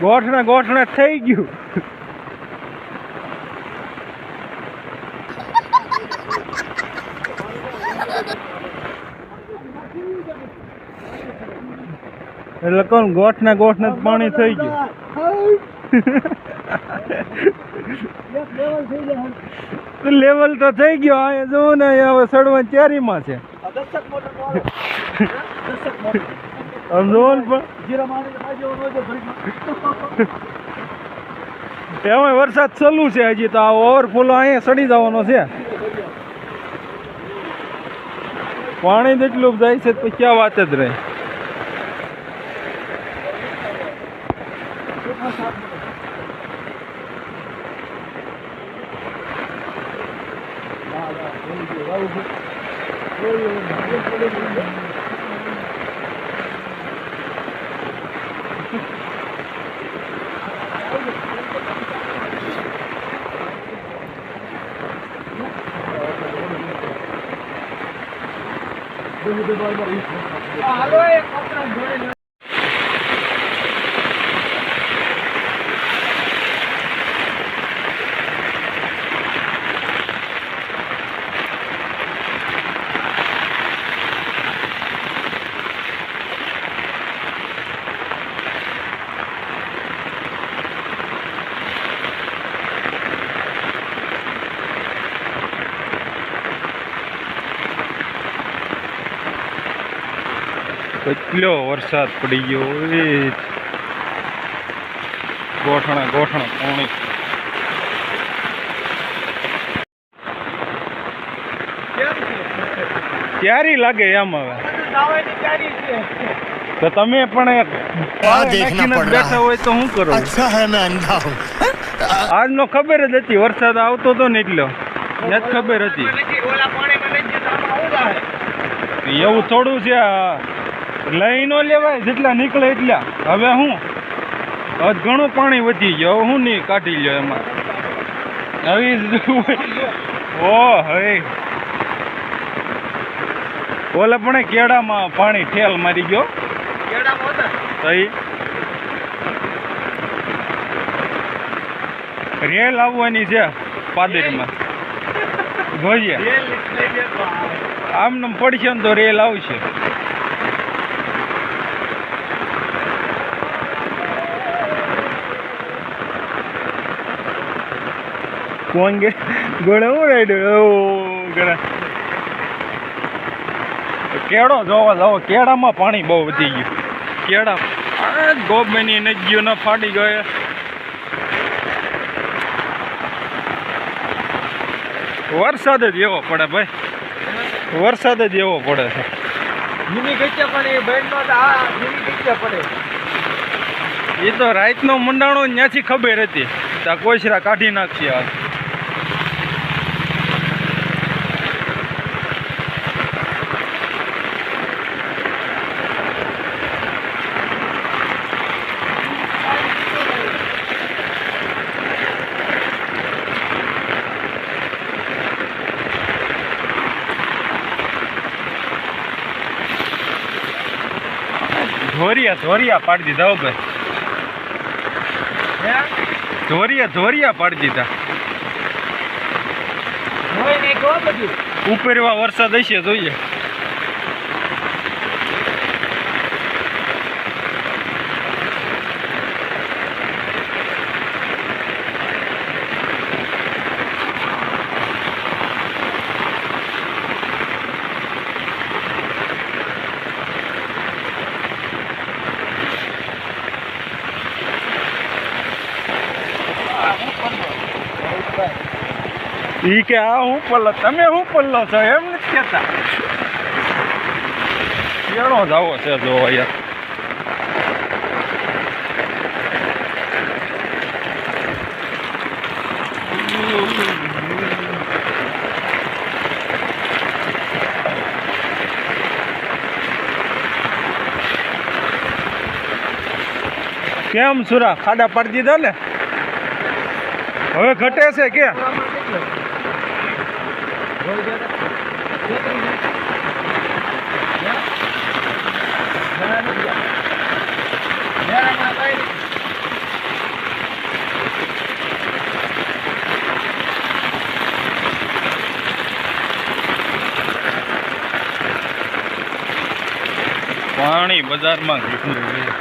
ગોઠણે ગોઠણે થઈ ગયું. એટલે કોણ? ગોઠને ગોઠને જ પાણી થઈ ગયું. લેવલ તો થઈ ગયો. આ જોવો ને હવે સડવા ચેરીમાં છે. જોવો ને પણ. એમાં વરસાદ ચાલુ છે હજી તો આ ઓવરફ્લો અહીંયા સડી જવાનો છે. પાણી જેટલું જાય છે તો ક્યાં વાત જ રહે. છે કેટલો વરસાદ પડી ગયો એ ગોઠણા પાણી ક્યારી લાગે એમ હવે. તો તમે પણ બેઠા હોય તો શું કરો? આજ નો ખબર જ હતી વરસાદ આવતો હતો. ને એટલો જ ખબર હતી એવું થોડું છે લઈ ન લેવાય જેટલા નીકળે એટલા. હવે હું ઘણું પાણી વધી ગયો હું નહીં કાઢી લ્યો એમાં. હવે ઓ હવે. ઓલે પણ કેળામાં પાણી ઠેલ મારી ગયો. તઈ. રેલ આવવાની છે પાદરીમાં. જોઈએ. આમ પડશે ને તો રેલ આવશે. ઓ ગળા. કેળો જોવા જાવ કેળામાં પાણી બહુ વધી ગયું. કેળા આ ગોબની નજીઓ ન ફાટી ગયો વરસાદ જ એવો પડે ભાઈ. વરસાદ જ એવો પડે છે. એ તો રાતનો મંડાણો ત્યાંથી ખબર હતી. ત્યાં કોઈસરા કાઢી નાખશે આ. ધોરિયા ધોરિયા પાડી દીધા હો ભાઈ. ધોરિયા ધોરિયા પાડી દીધા. ઉપરવા વરસાદ હશે જોઈએ. ઈ કે આ હું પલ્લો તમે હું પલ્લો છો? એમ નથી કહેતા. કેળો જાવો છે જો યાર કેમ સુરા, ખાડા પાડી દીધા ને? હવે ઘટે છે કે? પાણી બજારમાં ઘીકું રહ્યું